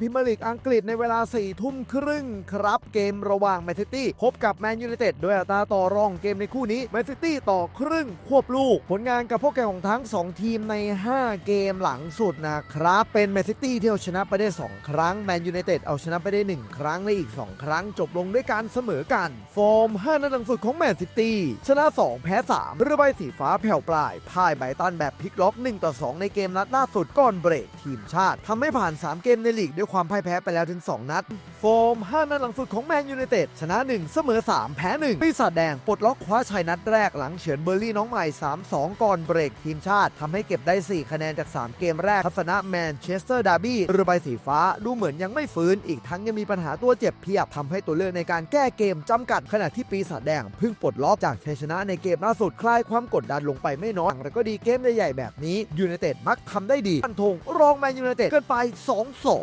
พรีเมียร์ลีกอังกฤษในเวลา 4 ทุ่มครึ่งครับ เกมระหว่างแมนซิตี้พบกับแมนยูไนเต็ดด้วยอัตราต่อรองเกมในคู่นี้แมนซิตี้ต่อครึ่งควบลูก ผลงานกับพวกแข่งของทั้ง 2 ทีมใน 5 เกมหลังสุดนะครับ เป็นแมนซิตี้ที่เอาชนะไปได้ 2 ครั้งแมนยูไนเต็ดเอาชนะไปได้ 1 ครั้งและอีก 2 ครั้งจบลงด้วยการเสมอกันฟอร์ม 5 นัดหลังสุดของแมนซิตี้ชนะ 2 แพ้ 3เรือใบสีฟ้าแผ่วปลายพ่ายไบตันแบบพลิกล็อก1ต่อ2ในเกมนัดล่าสุดก่อนเบรกทีมชาติทำให้ผ่าน 3 เกมในลีกด้วยความพ่ายแพ้ไปแล้วถึง 2 นัด โฟม 5 นัดหลังสุดของแมนยูไนเต็ดชนะ 1 เสมอ 3 แพ้ 1 ปีศาจแดงปลดล็อกคว้าชัยนัดแรกหลังเฉือนเบอร์ลี่น้องใหม่ 3-2 ก่อนเบรกทีมชาติทำให้เก็บได้ 4 คะแนนจาก 3 เกมแรกทัศนะแมนเชสเตอร์ดาร์บี้เรือใบสีฟ้าดูเหมือนยังไม่ฟื้น อีกทั้งยังมีปัญหาตัวเจ็บเพียบทำให้ตัวเลือกในการแก้เกมจำกัดขณะที่ปีศาจแดงเพิ่งปลดล็อกจากชัยชนะในเกมล่าสุดคลายความกดดันลงไปไม่น้อยแต่ก็ดีเกมใหญ่ๆแบบนี้ยูไนเต็ดมักทำได้ดีฟันธงรองแมนยูไนเต็ดเกินไป 2-2